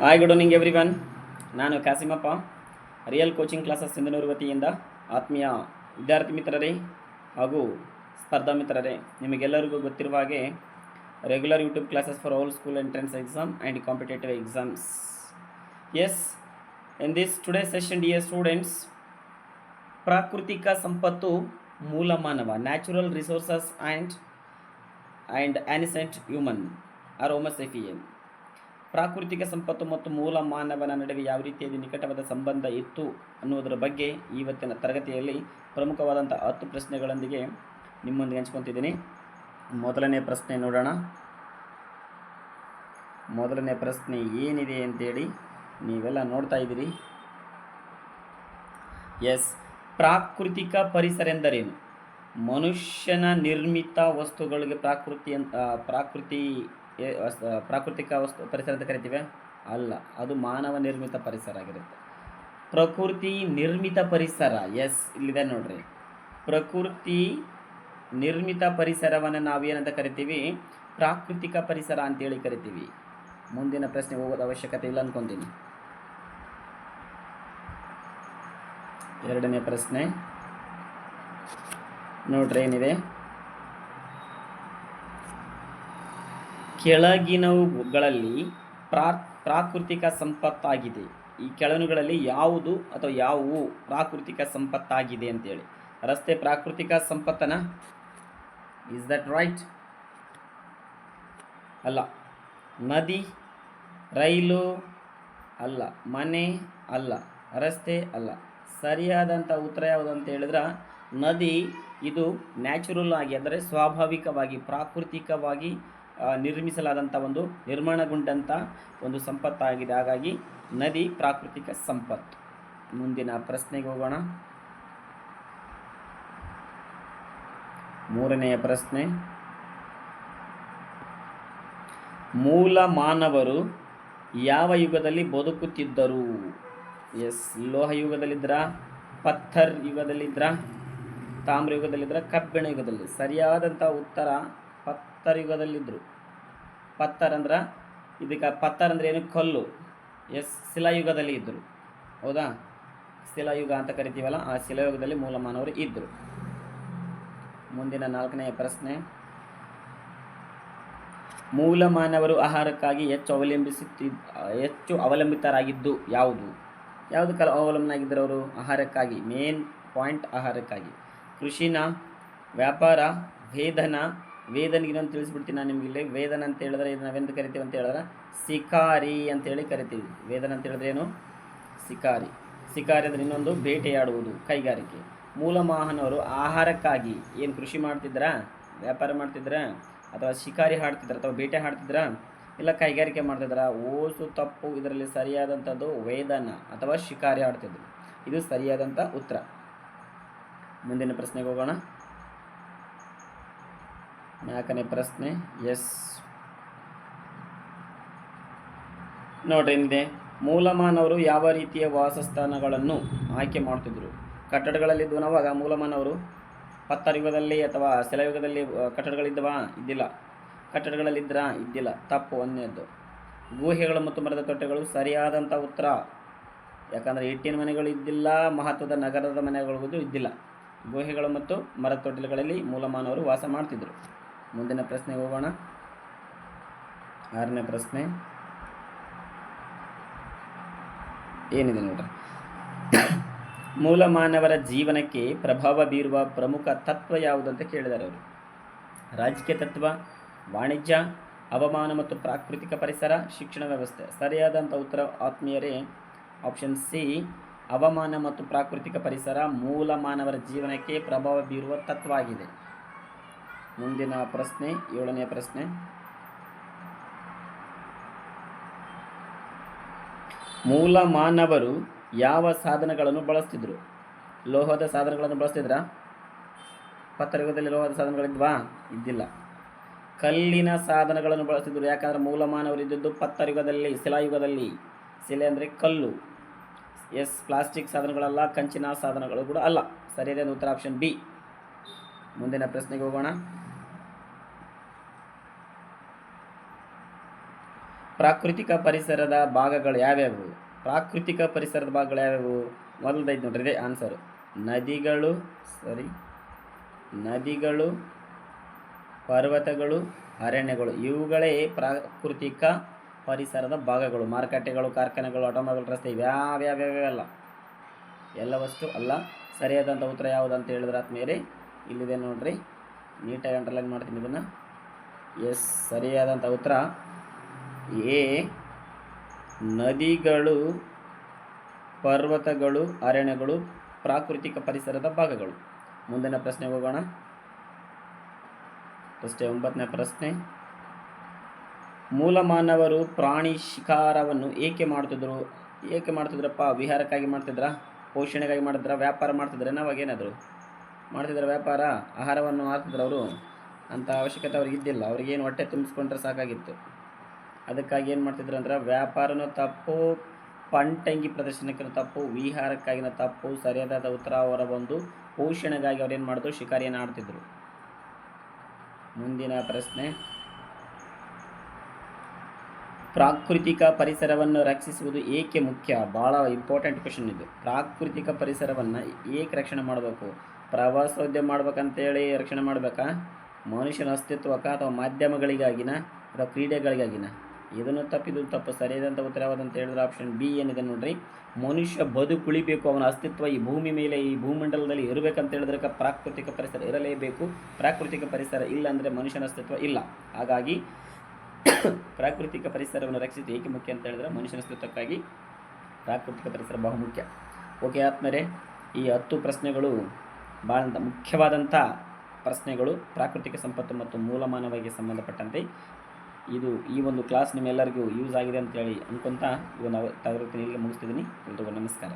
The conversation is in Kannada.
Hi good morning everyone ನಾನು Kasimappa. Real coaching classes Sindhanur ವತಿಯಿಂದ ಆತ್ಮೀಯ ವಿದ್ಯಾರ್ಥಿ ಮಿತ್ರರೇ ಹಾಗೂ ಸ್ಪರ್ಧಾ ಮಿತ್ರರೇ, ನಿಮಗೆಲ್ಲರಿಗೂ ಗೊತ್ತಿರುವ ಹಾಗೆ regular YouTube classes for all school entrance exam and competitive exams as in this today session dear students ಪ್ರಾಕೃತಿಕ ಸಂಪತ್ತು ಮೂಲ ಮಾನವ natural resources and and ancient human are homo sapiens ಪ್ರಾಕೃತಿಕ ಸಂಪತ್ತು ಮತ್ತು ಮೂಲ ಮಾನವನ ನಡುವೆ ಯಾವ ರೀತಿಯಲ್ಲಿ ನಿಕಟವಾದ ಸಂಬಂಧ ಇತ್ತು ಅನ್ನೋದರ ಬಗ್ಗೆ ಇವತ್ತಿನ ತರಗತಿಯಲ್ಲಿ ಪ್ರಮುಖವಾದಂಥ ಹತ್ತು ಪ್ರಶ್ನೆಗಳೊಂದಿಗೆ ನಿಮ್ಮೊಂದಿಗೆ ಹಂಚ್ಕೊತಿದ್ದೀನಿ. ಮೊದಲನೇ ಪ್ರಶ್ನೆ ನೋಡೋಣ. ಮೊದಲನೇ ಪ್ರಶ್ನೆ ಏನಿದೆ ಅಂತೇಳಿ ನೀವೆಲ್ಲ ನೋಡ್ತಾ ಇದ್ದೀರಿ. ಎಸ್, ಪ್ರಾಕೃತಿಕ ಪರಿಸರ ಎಂದರೇನು ಮನುಷ್ಯನ ನಿರ್ಮಿತ ವಸ್ತುಗಳಿಗೆ ಪ್ರಾಕೃತಿ ಅಂತ ಪ್ರಾಕೃತಿ ಪ್ರಾಕೃತಿಕ ವಸ್ತು, ಪರಿಸರ ಅಂತ ಕರಿತೀವಿ? ಅಲ್ಲ, ಅದು ಮಾನವ ನಿರ್ಮಿತ ಪರಿಸರ ಆಗಿರುತ್ತೆ. ಪ್ರಕೃತಿ ನಿರ್ಮಿತ ಪರಿಸರ ಎಸ್ ಇಲ್ಲಿದೆ ನೋಡ್ರಿ. ಪ್ರಕೃತಿ ನಿರ್ಮಿತ ಪರಿಸರವನ್ನು ನಾವೇನಂತ ಕರಿತೀವಿ? ಪ್ರಾಕೃತಿಕ ಪರಿಸರ ಅಂತೇಳಿ ಕರಿತೀವಿ. ಮುಂದಿನ ಪ್ರಶ್ನೆ ಹೋಗೋದು ಅವಶ್ಯಕತೆ ಇಲ್ಲ ಅನ್ಕೊಂತೀನಿ. ಎರಡನೇ ಪ್ರಶ್ನೆ. ನೋಡ್ರಿ ಏನಿದೆ? ಕೆಳಗಿನವುಗಳಲ್ಲಿ ಪ್ರಾ ಪ್ರಾಕೃತಿಕ ಸಂಪತ್ತಾಗಿದೆ. ಈ ಕೆಳನುಗಳಲ್ಲಿ ಯಾವುದು ಅಥವಾ ಯಾವುವು ಪ್ರಾಕೃತಿಕ ಸಂಪತ್ತಾಗಿದೆ ಅಂತೇಳಿ. ರಸ್ತೆ ಪ್ರಾಕೃತಿಕ ಸಂಪತ್ತನ? ಇಸ್ ದಟ್ ರೈಟ್ ಅಲ್ಲ. ನದಿ, ರೈಲು, ಅಲ್ಲ. ಮನೆ, ಅಲ್ಲ. ರಸ್ತೆ, ಅಲ್ಲ. ಸರಿಯಾದಂಥ ಉತ್ತರ ಯಾವುದು ಅಂತ ಹೇಳಿದ್ರೆ, ನದಿ ಇದು ನ್ಯಾಚುರಲ್ ಆಗಿ, ಅಂದರೆ ಸ್ವಾಭಾವಿಕವಾಗಿ, ಪ್ರಾಕೃತಿಕವಾಗಿ ನಿರ್ಮಿಸಲಾದಂಥ ಒಂದು ನಿರ್ಮಾಣಗೊಂಡಂಥ ಒಂದು ಸಂಪತ್ತಾಗಿದೆ. ಹಾಗಾಗಿ ನದಿ ಪ್ರಾಕೃತಿಕ ಸಂಪತ್ತು. ಮುಂದಿನ ಪ್ರಶ್ನೆಗೆ ಹೋಗೋಣ. ಮೂರನೆಯ ಪ್ರಶ್ನೆ. ಮೂಲ ಮಾನವರು ಯಾವ ಯುಗದಲ್ಲಿ ಬದುಕುತ್ತಿದ್ದರು? ಎಸ್, ಲೋಹ ಯುಗದಲ್ಲಿದ್ರ ಪತ್ಥರ್ ಯುಗದಲ್ಲಿದ್ದರ ತಾಮ್ರ ಯುಗದಲ್ಲಿದ್ರ, ಕಬ್ಬಿಣ ಯುಗದಲ್ಲಿ? ಸರಿಯಾದಂಥ ಉತ್ತರ ಪತ್ಥರ್ ಯುಗದಲ್ಲಿದ್ದರು ಪತ್ತರ್ ಅಂದ್ರೆ ಇದಕ್ಕೆ ಪತ್ತರ್ ಅಂದರೆ ಏನು? ಕಲ್ಲು. ಎಸ್ ಶಿಲಾಯುಗದಲ್ಲಿ ಇದ್ದರು ಹೌದಾ? ಶಿಲಾಯುಗ ಅಂತ ಕರಿತೀವಲ್ಲ, ಆ ಶಿಲಾಯುಗದಲ್ಲಿ ಮೂಲ ಮಾನವರು ಇದ್ದರು ಮುಂದಿನ ನಾಲ್ಕನೆಯ ಪ್ರಶ್ನೆ. ಮೂಲ ಮಾನವರು ಆಹಾರಕ್ಕಾಗಿ ಹೆಚ್ಚು ಅವಲಂಬಿಸುತ್ತಿ, ಹೆಚ್ಚು ಅವಲಂಬಿತರಾಗಿದ್ದು ಯಾವುದು? ಯಾವುದಕ್ಕೆ ಅವಲಂಬನಾಗಿದ್ದರು ಅವರು? ಆಹಾರಕ್ಕಾಗಿ. ಮೇನ್ ಪಾಯಿಂಟ್ ಆಹಾರಕ್ಕಾಗಿ. ಕೃಷಿನ ವ್ಯಾಪಾರ ವೇದನ ವೇದನಿಗೆ ಇನ್ನೊಂದು ತಿಳಿಸ್ಬಿಡ್ತೀನಿ ನಾನು ನಿಮಗೆ ಇಲ್ಲಿ. ವೇದನ ಅಂತ ಹೇಳಿದ್ರೆ ಇದು ನಾವೆಂದು ಕರಿತೀವಿ ಅಂತ ಹೇಳಿದ್ರೆ ಸಿಕಾರಿ ಅಂತೇಳಿ ಕರಿತೀವಿ. ವೇದನ ಅಂತ ಹೇಳಿದ್ರೆ ಏನು? ಸಿಕಾರಿ ಸಿಕಾರಿ ಅಂದರೆ ಇನ್ನೊಂದು ಬೇಟೆಯಾಡುವುದು, ಕೈಗಾರಿಕೆ. ಮೂಲ ಮಾಹನವರು ಆಹಾರಕ್ಕಾಗಿ ಏನು ಕೃಷಿ ಮಾಡ್ತಿದ್ರಾ? ವ್ಯಾಪಾರ ಮಾಡ್ತಿದ್ರಾ? ಅಥವಾ ಶಿಕಾರಿ ಹಾಡ್ತಿದ್ರ? ಅಥವಾ ಬೇಟೆ ಹಾಡ್ತಿದ್ರಾ? ಇಲ್ಲ ಕೈಗಾರಿಕೆ ಮಾಡ್ತಿದ್ರ? ಓಸು ತಪ್ಪು, ಇದರಲ್ಲಿ ಸರಿಯಾದಂಥದ್ದು ವೇದನ ಅಥವಾ ಶಿಕಾರಿ ಆಡ್ತಿದ್ರು ಇದು ಸರಿಯಾದಂಥ ಉತ್ತರ. ಮುಂದಿನ ಪ್ರಶ್ನೆಗೆ ಹೋಗೋಣ. ನಾಲ್ಕನೇ ಪ್ರಶ್ನೆ, ಎಸ್. ನೋಡ್ರಿ ಹಿಂದೆ. ಮೂಲಮಾನವರು ಯಾವ ರೀತಿಯ ವಾಸಸ್ಥಾನಗಳನ್ನು ಆಯ್ಕೆ ಮಾಡ್ತಿದ್ರು? ಕಟ್ಟಡಗಳಲ್ಲಿ ದೂನವಾಗ ಮೂಲಮಾನವರು ಪತ್ತರಯುಗದಲ್ಲಿ ಅಥವಾ ಸೆಲಯುಗದಲ್ಲಿ ಕಟ್ಟಡಗಳಿದ್ದವಾ? ಇದ್ದಿಲ್ಲ. ಕಟ್ಟಡಗಳಲ್ಲಿದ್ದರಾ ಇದ್ದಿಲ್ಲ. ತಪ್ಪು. ಒಂದನೇದ್ದು. ಗುಹೆಗಳು ಮತ್ತು ಮರದ ತೊಟ್ಟೆಗಳು ಸರಿಯಾದಂಥ ಉತ್ತರ. ಯಾಕಂದರೆ ಇಟ್ಟಿನ ಮನೆಗಳು ಇದ್ದಿಲ್ಲ, ಮಹತ್ವದ ನಗರದ ಮನೆಗಳಿಗೂ ಇದ್ದಿಲ್ಲ. ಗುಹೆಗಳು ಮತ್ತು ಮರದ ತೊಟ್ಟಿಲುಗಳಲ್ಲಿ ಮೂಲಮಾನವರು ವಾಸ ಮಾಡ್ತಿದ್ರು. ಮುಂದಿನ ಪ್ರಶ್ನೆಗೆ ಹೋಗೋಣ. ಆರನೇ ಪ್ರಶ್ನೆ. ಏನಿದೆ ನೋಡ್ರಿ. ಮೂಲ ಮಾನವರ ಜೀವನಕ್ಕೆ ಪ್ರಭಾವ ಬೀರುವ ಪ್ರಮುಖ ತತ್ವ ಯಾವುದು ಅಂತ ಕೇಳಿದ್ದಾರೆ ಅವರು. ರಾಜಕೀಯ ತತ್ವ, ವಾಣಿಜ್ಯ, ಹವಾಮಾನ ಮತ್ತು ಪ್ರಾಕೃತಿಕ ಪರಿಸರ, ಶಿಕ್ಷಣ ವ್ಯವಸ್ಥೆ. ಸರಿಯಾದಂಥ ಉತ್ತರ ಆತ್ಮೀಯರೇ ಆಪ್ಷನ್ ಸಿ ಹವಾಮಾನ ಮತ್ತು ಪ್ರಾಕೃತಿಕ ಪರಿಸರ ಮೂಲ ಮಾನವರ ಜೀವನಕ್ಕೆ ಪ್ರಭಾವ ಬೀರುವ ತತ್ವ ಆಗಿದೆ. ಮುಂದಿನ ಪ್ರಶ್ನೆ, ಏಳನೇ ಪ್ರಶ್ನೆ. ಮೂಲ ಮಾನವರು ಯಾವ ಸಾಧನಗಳನ್ನು ಬಳಸ್ತಿದ್ರು? ಲೋಹದ ಸಾಧನಗಳನ್ನು ಬಳಸ್ತಿದ್ರಾ? ಪತ್ತರಯುಗದಲ್ಲಿ ಲೋಹದ ಸಾಧನಗಳಿದ್ವಾ? ಇದ್ದಿಲ್ಲ. ಕಲ್ಲಿನ ಸಾಧನಗಳನ್ನು ಬಳಸ್ತಿದ್ರು. ಯಾಕಂದ್ರೆ ಮೂಲ ಮಾನವರು ಇದ್ದದ್ದು ಪತ್ತರಯುಗದಲ್ಲಿ ಶಿಲಾಯುಗದಲ್ಲಿ. ಶಿಲೆ ಅಂದರೆ ಕಲ್ಲು. ಎಸ್, ಪ್ಲಾಸ್ಟಿಕ್ ಸಾಧನಗಳಲ್ಲ, ಕಂಚಿನ ಸಾಧನಗಳು ಕೂಡ ಅಲ್ಲ. ಸರಿಯಾದ ಉತ್ತರ ಆಪ್ಷನ್ ಬಿ. ಮುಂದಿನ ಪ್ರಶ್ನೆಗೆ ಹೋಗೋಣ. ಪ್ರಾಕೃತಿಕ ಪರಿಸರದ ಭಾಗಗಳು ಯಾವ್ಯಾವು? ಪ್ರಾಕೃತಿಕ ಪರಿಸರದ ಭಾಗಗಳು ಯಾವ್ಯಾವು? ಮೊದಲದೈದು ನೋಡ್ರಿ, ಇದೇ ಆನ್ಸರು ನದಿಗಳು ಸರಿ ನದಿಗಳು, ಪರ್ವತಗಳು, ಅರಣ್ಯಗಳು. ಇವುಗಳೇ ಪ್ರಾಕೃತಿಕ ಪರಿಸರದ ಭಾಗಗಳು. ಮಾರುಕಟ್ಟೆಗಳು, ಕಾರ್ಖಾನೆಗಳು, ಆಟೋಮೊಬೈಲ್ ರಸ್ತೆ ಇವ್ಯಾವ್ಯಾವ್ಯಾವೆಲ್ಲ ಎಲ್ಲವಷ್ಟು ಅಲ್ಲ. ಸರಿಯಾದಂಥ ಉತ್ತರ ಯಾವುದು ಅಂತ ಹೇಳಿದ್ರೆ ಆದ್ಮೇಲೆ ಇಲ್ಲಿದೆ ನೋಡ್ರಿ. ನೀಟಾಗಿ ಅಂಡರ್ಲೈನ್ ಮಾಡ್ತೀನಿ ಇದನ್ನು. ಎಸ್ ಸರಿಯಾದಂಥ ಉತ್ತರ. ಎ, ನದಿಗಳು, ಪರ್ವತಗಳು, ಅರಣ್ಯಗಳು, ಪ್ರಾಕೃತಿಕ ಪರಿಸರದ ಭಾಗಗಳು. ಮುಂದಿನ ಪ್ರಶ್ನೆ ಹೋಗೋಣ. ಪ್ರಶ್ನೆ ಒಂಬತ್ತನೇ ಪ್ರಶ್ನೆ. ಮೂಲ ಮಾನವರು ಪ್ರಾಣಿ ಶಿಕಾರವನ್ನು ಏಕೆ ಮಾಡ್ತಿದ್ರು ಏಕೆ ಮಾಡ್ತಿದ್ರಪ್ಪ ವಿಹಾರಕ್ಕಾಗಿ ಮಾಡ್ತಿದ್ರಾ? ಪೋಷಣೆಗಾಗಿ ಮಾಡಿದ್ರ ವ್ಯಾಪಾರ ಮಾಡ್ತಿದ್ರೆ? ನಾವಾಗೇನಾದರು ಮಾಡ್ತಿದ್ರೆ ವ್ಯಾಪಾರ? ಆಹಾರವನ್ನು ಮಾಡ್ತಿದ್ರು ಅವರು ಅಂಥ ಅವಶ್ಯಕತೆ ಅವ್ರಿಗೆ ಇದ್ದಿಲ್ಲ ಅವ್ರಿಗೇನು ಹೊಟ್ಟೆ ತುಂಬಿಸ್ಕೊಂಡ್ರೆ ಸಾಕಾಗಿತ್ತು. ಅದಕ್ಕಾಗಿ ಏನು ಮಾಡ್ತಿದ್ರು ಅಂದ್ರೆ ವ್ಯಾಪಾರನೂ ತಪ್ಪು, ಪಂಟಂಗಿ ಪ್ರದರ್ಶನಕ್ಕಿನ ತಪ್ಪು, ವಿಹಾರಕ್ಕಾಗಿನ ತಪ್ಪು, ಸರಿಯಾದ ಉತ್ತರ ಅವರ ಒಂದು ಪೋಷಣೆಗಾಗಿ ಅವ್ರು ಏನು ಮಾಡಿದ್ರು, ಶಿಕಾರಿಯನ್ನು ಆಡ್ತಿದ್ರು. ಮುಂದಿನ ಪ್ರಶ್ನೆ. ಪ್ರಾಕೃತಿಕ ಪರಿಸರವನ್ನು ರಕ್ಷಿಸುವುದು ಏಕೆ ಮುಖ್ಯ? ಭಾಳ ಇಂಪಾರ್ಟೆಂಟ್ ಕ್ವಶನ್ ಇದು. ಪ್ರಾಕೃತಿಕ ಪರಿಸರವನ್ನು ಏಕೆ ರಕ್ಷಣೆ ಮಾಡಬೇಕು? ಪ್ರವಾಸೋದ್ಯಮ ಮಾಡ್ಬೇಕಂತೇಳಿ ರಕ್ಷಣೆ ಮಾಡಬೇಕಾ? ಮನುಷ್ಯನ ಅಸ್ತಿತ್ವಕ್ಕ ಅಥವಾ ಮಾಧ್ಯಮಗಳಿಗಾಗಿನ ಅಥವಾ ಕ್ರೀಡೆಗಳಿಗಾಗಿನ? ಇದನ್ನು ತಪ್ಪಿದ್ದು ತಪ್ಪು ಸರಿಯಾದಂಥ ಉತ್ತರ ಅಂತ ಹೇಳಿದ್ರೆ ಆಪ್ಷನ್ ಬಿ ಏನಿದೆ ನೋಡ್ರಿ. ಮನುಷ್ಯ ಬದುಕುಳಿಬೇಕು, ಅವನ ಅಸ್ತಿತ್ವ ಈ ಭೂಮಿ ಮೇಲೆ, ಈ ಭೂಮಂಡಲದಲ್ಲಿ ಇರಬೇಕಂತ ಹೇಳಿದ್ರೆ ಪ್ರಾಕೃತಿಕ ಪರಿಸರ ಇರಲೇಬೇಕು. ಪ್ರಾಕೃತಿಕ ಪರಿಸರ ಇಲ್ಲ ಅಂದರೆ ಮನುಷ್ಯನ ಅಸ್ತಿತ್ವ ಇಲ್ಲ. ಹಾಗಾಗಿ ಪ್ರಾಕೃತಿಕ ಪರಿಸರವನ್ನು ರಕ್ಷಿಸಿ ಏಕೆ ಮುಖ್ಯ ಅಂತ ಹೇಳಿದ್ರೆ ಮನುಷ್ಯನ ಅಸ್ತಿತ್ವಕ್ಕಾಗಿ ಪ್ರಾಕೃತಿಕ ಪರಿಸರ ಬಹುಮುಖ್ಯ ಓಕೆ ಆತ್ಮರೇ ಈ ಹತ್ತು ಪ್ರಶ್ನೆಗಳು ಭಾಳ ಮುಖ್ಯವಾದಂಥ ಪ್ರಶ್ನೆಗಳು ಪ್ರಾಕೃತಿಕ ಸಂಪತ್ತು ಮತ್ತು ಮೂಲಮಾನವಾಗಿ ಸಂಬಂಧಪಟ್ಟಂತೆ. ಇದು ಈ ಒಂದು ಕ್ಲಾಸ್ ನಿಮ್ಮೆಲ್ಲರಿಗೂ ಯೂಸ್ ಆಗಿದೆ ಅಂತೇಳಿ ಅಂದ್ಕೊತಾ ಈ ನಾವು ತರಗತಿ ಇಲ್ಲಿಗೆ ಮುಗಿಸ್ತಿದ್ದೀನಿ. ಎಲ್ರಿಗೂ ನಮಸ್ಕಾರ.